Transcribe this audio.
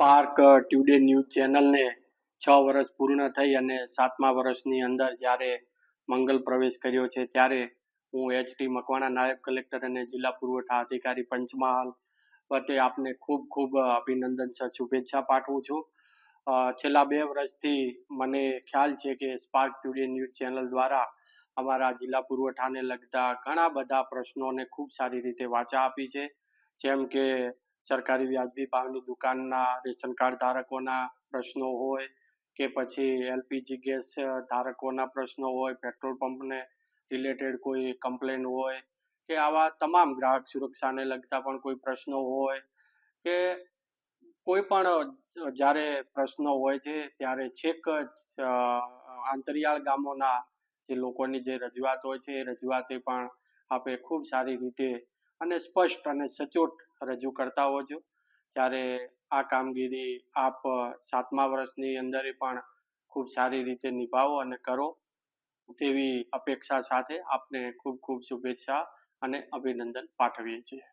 Spark ટ્યુડે news ચેનલને છ વર્ષ પૂર્ણ થઈ અને સાતમા વર્ષની અંદર જ્યારે મંગલ પ્રવેશ કર્યો છે, ત્યારે હું એચ ટી મકવાણા નાયબ કલેક્ટર અને જિલ્લા પુરવઠા અધિકારી પંચમહાલ વતે આપને ખૂબ ખૂબ અભિનંદન છે શુભેચ્છા પાઠવું છું. છેલ્લા બે વર્ષથી મને ખ્યાલ છે કે સ્પાર્ક ટુડે ન્યૂઝ ચેનલ દ્વારા અમારા જિલ્લા પુરવઠાને લગતા ઘણા બધા પ્રશ્નોને ખૂબ સારી રીતે વાચા આપી છે. જેમ કે સરકારી વ્યાજબી ભાવની દુકાનના રેશન કાર્ડ ધારકોના પ્રશ્નો હોય કે પછી એલપીજી ગેસ ધારકોના પ્રશ્નો હોય, પેટ્રોલ પંપને રિલેટેડ કોઈ કમ્પ્લેન હોય કે આવા તમામ ગ્રાહક સુરક્ષાને લગતા પણ કોઈ પ્રશ્નો હોય કે કોઈ પણ જ્યારે પ્રશ્નો હોય છે ત્યારે છેક આંતરિયાળ ગામોના જે લોકોની જે રજૂઆત હોય છે એ રજૂઆતે પણ આપે ખૂબ સારી રીતે અને સ્પષ્ટ અને સચોટ રજૂ કરતા હોજો. ત્યારે આ કામગીરી આપ સાતમા વર્ષની અંદર પણ ખૂબ સારી રીતે નિભાવો અને કરો. તેવી અપેક્ષા સાથે આપને ખૂબ ખૂબ શુભેચ્છા અને અભિનંદન પાઠવીએ છીએ.